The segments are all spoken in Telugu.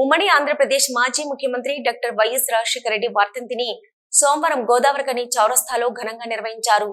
ఉమ్మడి ఆంధ్రప్రదేశ్ మాజీ ముఖ్యమంత్రి డాక్టర్ వైఎస్ రాజశేఖర రెడ్డి వర్ధంతిని సోమవారం గోదావరికని చౌరస్తాలో ఘనంగా నిర్వహించారు.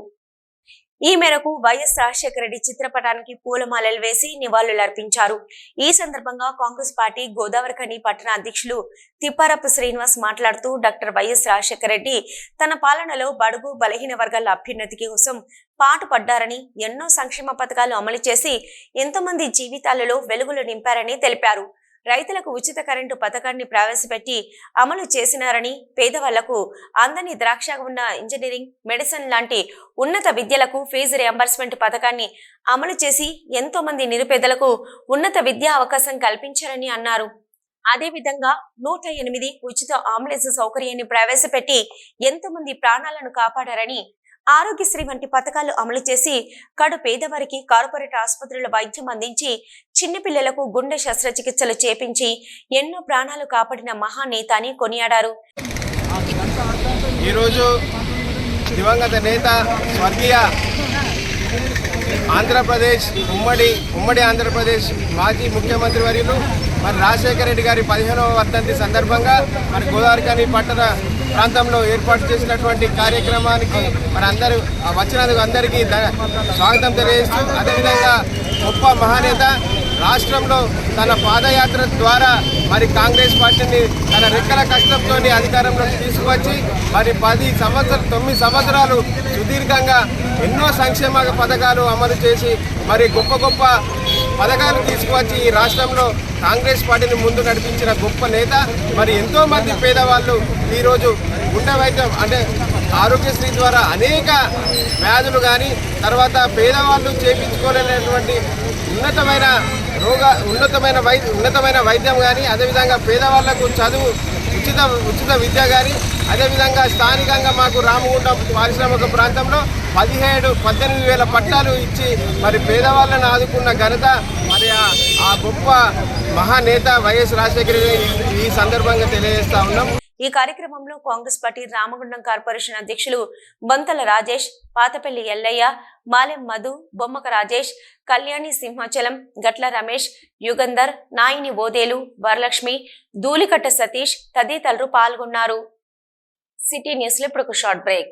ఈ మేరకు వైఎస్ రాజశేఖర రెడ్డి చిత్రపటానికి పూలమాలలు వేసి నివాళులర్పించారు. ఈ సందర్భంగా కాంగ్రెస్ పార్టీ గోదావరికని పట్టణ అధ్యక్షులు తిప్పారపు శ్రీనివాస్ మాట్లాడుతూ డాక్టర్ వైఎస్ రాజశేఖర రెడ్డి తన పాలనలో బడుగు బలహీన వర్గాల అభ్యున్నతి కోసం పాటుపడ్డారని ఎన్నో సంక్షేమ పథకాలు అమలు చేసి ఎంతో మంది జీవితాలలో వెలుగులు నింపారని తెలిపారు. రైతులకు ఉచిత కరెంటు పథకాన్ని ప్రవేశపెట్టి అమలు చేసినారని పేదవాళ్ళకు అందని ద్రాక్ష ఉన్న ఇంజనీరింగ్ మెడిసిన్ లాంటి ఉన్నత విద్యలకు ఫీజు రియంబర్స్మెంట్ పథకాన్ని అమలు చేసి ఎంతో మంది నిరుపేదలకు ఉన్నత విద్యా అవకాశం కల్పించారని అన్నారు. అదేవిధంగా నూట ఎనిమిది ఉచిత అంబులెన్స్ సౌకర్యాన్ని ప్రవేశపెట్టి ఎంతో మంది ప్రాణాలను కాపాడారని ఆరోగ్యశ్రీ వంటి పథకాలు అమలు చేసి కడు పేదవారికి కార్పొరేట్ ఆసుపత్రుల వైద్యం అందించి చిన్నపిల్లలకు గుండె శస్త్రచికిత్సలు చేపించి ఎన్నో ప్రాణాలు కాపాడిన మహానేత అని కొనియాడారు. ఈరోజు దివంగత నేత స్వర్గీయ ఆంధ్రప్రదేశ్ ఉమ్మడి ఉమ్మడి ఆంధ్రప్రదేశ్ మాజీ ముఖ్యమంత్రి వర్యులు మరి రాజశేఖర రెడ్డి గారి పదిహేనవ వర్ధంతి సందర్భంగా మరి గోదావరికని పట్టణ ప్రాంతంలో ఏర్పాటు చేసినటువంటి కార్యక్రమానికి మరి అందరూ వచ్చినందుకు అందరికీ స్వాగతం తెలియజేస్తూ అదేవిధంగా గొప్ప మహానేత రాష్ట్రంలో తన పాదయాత్ర ద్వారా మరి కాంగ్రెస్ పార్టీని తన రెక్కల కష్టంతో అధికారంలోకి తీసుకువచ్చి మరి పది సంవత్సరాలు తొమ్మిది సంవత్సరాలు సుదీర్ఘంగా ఎన్నో సంక్షేమ పథకాలు అమలు చేసి మరి గొప్ప గొప్ప పథకాలు తీసుకువచ్చి ఈ రాష్ట్రంలో కాంగ్రెస్ పార్టీని ముందు నడిపించిన గొప్ప నేత మరి ఎంతో మంది పేదవాళ్ళు ఈరోజు గుండె వైద్యం అంటే ఆరోగ్యశ్రీ ద్వారా అనేక వ్యాధులు కానీ తర్వాత పేదవాళ్ళు చేయించుకోలేనటువంటి ఉన్నతమైన రోగ ఉన్నతమైన వైద్య ఉన్నతమైన వైద్యం కానీ అదేవిధంగా పేదవాళ్ళకు చదువు ఉచిత ఉచిత విద్య కానీ అదేవిధంగా స్థానికంగా మాకు రామగుండం పారిశ్రామిక ప్రాంతంలో పదిహేడు పద్దెనిమిది వేల పట్టాలు ఇచ్చి మరి పేదవాళ్ళని ఆదుకున్న ఘనత మరి ఆ- గొప్ప మహానేత వైఎస్ రాజశేఖర ఈ సందర్భంగా తెలియజేస్తా ఉన్నాం. ఈ కార్యక్రమంలో కాంగ్రెస్ పార్టీ రామగుండం కార్పొరేషన్ అధ్యక్షులు బొంతల రాజేష్ పాతపల్లి ఎల్లయ్య మాలెం మధు బొమ్మక రాజేష్ కళ్యాణి సింహాచలం గట్ల రమేష్ యుగంధర్ నాయిని ఓదేలు వరలక్ష్మి ధూలికట్ట సతీష్ తదితరులు పాల్గొన్నారు. సిటీ న్యూస్లో ఇప్పుడు ఒక షార్ట్ బ్రేక్.